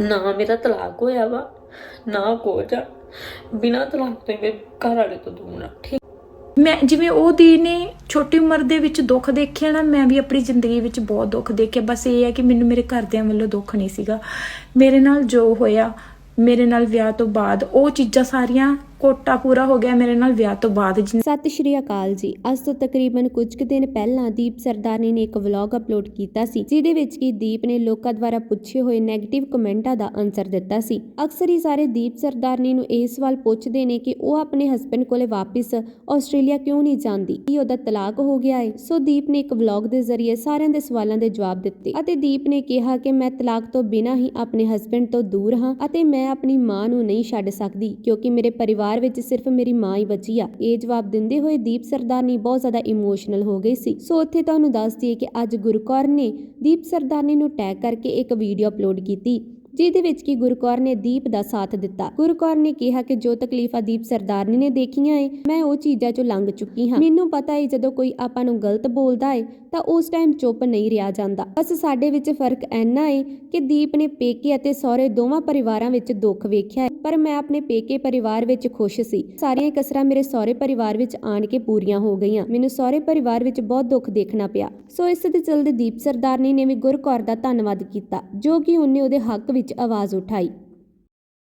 ਨਾ ਮੇਰਾ ਤਲਾਕ ਹੋਇਆ ਵਾ, ਨਾ ਕੁਝ ਆ। ਬਿਨਾਂ ਤਲਾਕ ਤੋਂ ਮੇਰੇ ਘਰ ਵਾਲੇ ਤੋਂ ਦੂਰ ਆ, ਠੀਕ? ਮੈਂ ਜਿਵੇਂ ਉਹ ਦੀ ਨੇ ਛੋਟੀ ਉਮਰ ਦੇ ਵਿੱਚ ਦੁੱਖ ਦੇਖਿਆ ਨਾ, ਮੈਂ ਵੀ ਆਪਣੀ ਜ਼ਿੰਦਗੀ ਵਿੱਚ ਬਹੁਤ ਦੁੱਖ ਦੇਖਿਆ। ਬਸ ਇਹ ਹੈ ਕਿ ਮੈਨੂੰ ਮੇਰੇ ਘਰਦਿਆਂ ਵੱਲੋਂ ਦੁੱਖ ਨਹੀਂ ਸੀਗਾ। ਮੇਰੇ ਨਾਲ ਜੋ ਹੋਇਆ, ਮੇਰੇ ਨਾਲ ਵਿਆਹ ਤੋਂ ਬਾਅਦ ਉਹ ਚੀਜ਼ਾਂ ਸਾਰੀਆਂ ਕੋਟਾ ਪੂਰਾ ਹੋ ਗਿਆ ਮੇਰੇ ਨਾਲ ਵਿਆਹ ਤੋਂ ਬਾਅਦ ਜਿਨ- ਸਤਿ ਸ਼੍ਰੀ ਅਕਾਲ ਜੀ। ਅੱਜ ਤੋਂ ਤਕਰੀਬਨ ਕੁਝ ਕੁ ਦਿਨ ਪਹਿਲਾਂ ਦੀਪ ਸਰਦਾਰਨੀ ਨੇ ਇੱਕ ਵਲੌਗ ਅਪਲੋਡ ਕੀਤਾ ਸੀ, ਜਿਹਦੇ ਵਿੱਚ ਕਿ ਦੀਪ ਨੇ ਲੋਕਾਂ ਦੁਆਰਾ ਪੁੱਛੇ ਹੋਏ 네ਗੇਟਿਵ ਕਮੈਂਟਾਂ ਦਾ ਆਨਸਰ ਦਿੱਤਾ ਸੀ। ਅਕਸਰ ਹੀ ਸਾਰੇ ਦੀਪ ਸਰਦਾਰਨੀ ਨੂੰ ਇਹ ਸਵਾਲ ਪੁੱਛਦੇ ਨੇ ਕਿ ਉਹ ਆਪਣੇ ਹਸਬੰਡ ਕੋਲੇ ਵਾਪਸ ਆਸਟ੍ਰੇਲੀਆ ਕਿਉਂ ਨਹੀਂ ਜਾਂਦੀ? ਕੀ ਉਹਦਾ ਤਲਾਕ ਹੋ ਗਿਆ ਹੈ ਸੋ ਦੀਪ ਨੇ ਇੱਕ ਵਲੌਗ ਦੇ ਜ਼ਰੀਏ ਸਾਰਿਆਂ ਦੇ ਸਵਾਲਾਂ ਦੇ ਜਵਾਬ ਦਿੱਤੇ ਅਤੇ ਦੀਪ ਨੇ ਕਿਹਾ ਕਿ ਮੈਂ ਤਲਾਕ ਤੋਂ ਬਿਨਾਂ ਹੀ ਆਪਣੇ ਹਸਬੰਡ ਤੋਂ ਦੂਰ ਹਾਂ ਅਤੇ ਮੈਂ ਆਪਣੀ ਮਾਂ ਨੂੰ ਨਹੀਂ ਛੱਡ ਸਕਦੀ, ਕਿਉਂਕਿ ਮੇਰੇ ਪਰਿਵਾਰ ਵਿੱਚ ਸਿਰਫ ਮੇਰੀ ਮਾਂ ਹੀ ਬਚੀ ਆ। ਇਹ ਜਵਾਬ ਦਿੰਦੇ ਹੋਏ ਦੀਪ ਸਰਦਾਰਨੀ ਬਹੁਤ ਜ਼ਿਆਦਾ ਇਮੋਸ਼ਨਲ ਹੋ ਗਈ ਸੀ। ਸੋ ਉੱਥੇ ਤੁਹਾਨੂੰ ਦੱਸ ਦਈਏ ਕਿ ਅੱਜ ਗੁਰਕੌਰ ਨੇ ਦੀਪ ਸਰਦਾਰਨੀ ਨੂੰ ਟੈਗ ਕਰਕੇ ਇੱਕ ਵੀਡੀਓ ਅਪਲੋਡ ਕੀਤੀ। ਜਿਹਦੇ ਵਿੱਚ ਕਿ ਗੁਰਕੌਰ ਨੇ ਦੀਪ ਦਾ ਸਾਥ ਦਿੱਤਾ। ਗੁਰਕੌਰ ਨੇ ਕਿਹਾ ਕਿ ਜੋ ਤਕਲੀਫਾਂ ਦੀਪ ਸਰਦਾਰਨੀ ਨੇ ਦੇਖੀਆਂ ਏ, ਮੈਂ ਉਹ ਚੀਜ਼ਾਂ ਚੋਂ ਲੰਘ ਚੁੱਕੀ ਹਾਂ। ਮੈਨੂੰ ਪਤਾ ਏ, ਜਦੋਂ ਕੋਈ ਆਪਾਂ ਨੂੰ ਗਲਤ ਬੋਲਦਾ ਏ, ਤਾਂ ਉਸ ਟਾਈਮ ਚੁੱਪ ਨਹੀਂ ਰਿਹਾ ਜਾਂਦਾ। ਬਸ ਸਾਡੇ ਵਿੱਚ ਫ਼ਰਕ ਐਨਾ ਏ ਕਿ ਦੀਪ ਨੇ ਪੇਕੇ ਅਤੇ ਸਹੁਰੇ ਦੋਵਾਂ ਪਰਿਵਾਰਾਂ ਵਿੱਚ ਦੁੱਖ ਵੇਖਿਆ ਪਰ ਮੈਂ ਆਪਣੇ ਪੇਕੇ ਪਰਿਵਾਰ ਵਿੱਚ ਖੁਸ਼ ਸੀ। ਸਾਰੀਆਂ ਕਸਰਾਂ ਮੇਰੇ ਸਹੁਰੇ ਪਰਿਵਾਰ ਵਿੱਚ ਆਣ ਕੇ ਪੂਰੀਆਂ ਹੋ ਗਈਆਂ। ਮੈਨੂੰ ਸਹੁਰੇ ਪਰਿਵਾਰ ਵਿੱਚ ਬਹੁਤ ਦੁੱਖ ਦੇਖਣਾ ਪਿਆ। ਸੋ ਇਸ ਦੇ ਚਲਦੇ ਦੀਪ ਸਰਦਾਰਨੀ ਨੇ ਵੀ ਗੁਰਕੌਰ ਦਾ ਧੰਨਵਾਦ ਕੀਤਾ, ਜੋ ਕਿ ਉਹਨੇ ਉਹਦੇ ਹੱਕ ਵਿੱਚ ਵਿੱਚ ਆਵਾਜ਼ ਉਠਾਈ।